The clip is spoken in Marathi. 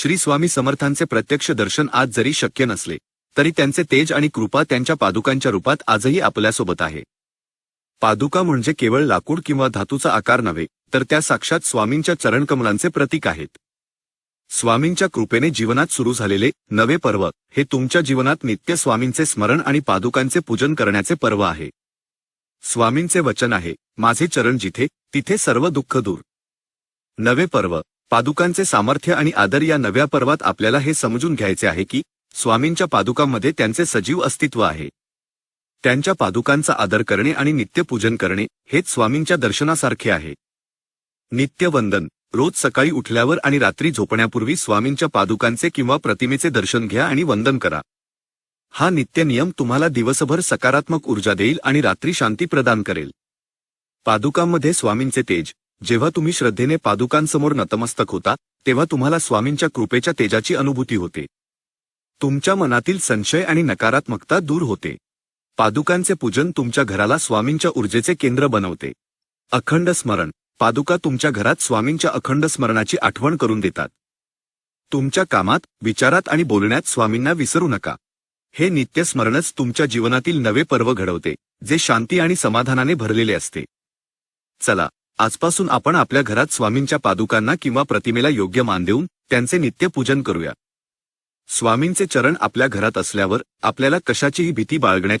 श्री स्वामी समर्थांचे प्रत्यक्ष दर्शन आज जरी शक्य नसले तरी त्यांचे तेज आणि कृपा त्यांच्या पादुकांच्या रूपात आजही आपल्यासोबत आहे. पादुका म्हणजे केवळ लाकूड किंवा धातूचा आकार नव्हे तर त्या साक्षात स्वामींच्या चरणकमलांचे प्रतीक आहेत. स्वामींच्या कृपेने जीवनात सुरू झालेले नवे पर्व हे तुमच्या जीवनात नित्य स्वामींचे स्मरण आणि पादुकांचे पूजन करण्याचे पर्व आहे. स्वामींचे वचन आहे माझे चरण जिथे तिथे सर्व दुःख दूर. नवे पर्व पादुकांचे सामर्थ्य आणि आदर या नव्या पर्वात आपल्याला हे समजून घ्यायचे आहे की स्वामींच्या पादुकांमध्ये त्यांचे सजीव अस्तित्व आहे. त्यांच्या पादुकांचा आदर करणे आणि नित्यपूजन करणे हेच स्वामींच्या दर्शनासारखे आहे. नित्यवंदन रोज सकाळी उठल्यावर आणि रात्री झोपण्यापूर्वी स्वामींच्या पादुकांचे किंवा प्रतिमेचे दर्शन घ्या आणि वंदन करा. हा नित्य नियम तुम्हाला दिवसभर सकारात्मक ऊर्जा देईल आणि रात्री शांती प्रदान करेल. पादुकांमध्ये स्वामींचे तेज जेव्हा तुम्ही श्रद्धेने पादुकांसमोर नतमस्तक होता तेव्हा तुम्हाला स्वामींच्या कृपेच्या तेजाची अनुभूती होते. तुमच्या मनातील संशय आणि नकारात्मकता दूर होते. पादुकांचे पूजन तुमच्या घराला स्वामींच्या ऊर्जेचे केंद्र बनवते. अखंड स्मरण. पादुका तुमच्या घरात स्वामींच्या अखंड स्मरणाची आठवण करून देतात. तुमच्या कामात विचारात आणि बोलण्यात स्वामींना विसरू नका. हे नित्यस्मरणच तुमच्या जीवनातील नवे पर्व घडवते जे शांती आणि समाधानाने भरलेले असते. चला आजपासून आपण आपल्या घरात स्वामींच्या पादुकांना किंवा प्रतिमेला योग्य मान देऊन त्यांचे नित्य पूजन करूया. स्वामींचे चरण आपल्या घरात असल्यावर आपल्याला कशाचीही भीती बाळगण्याची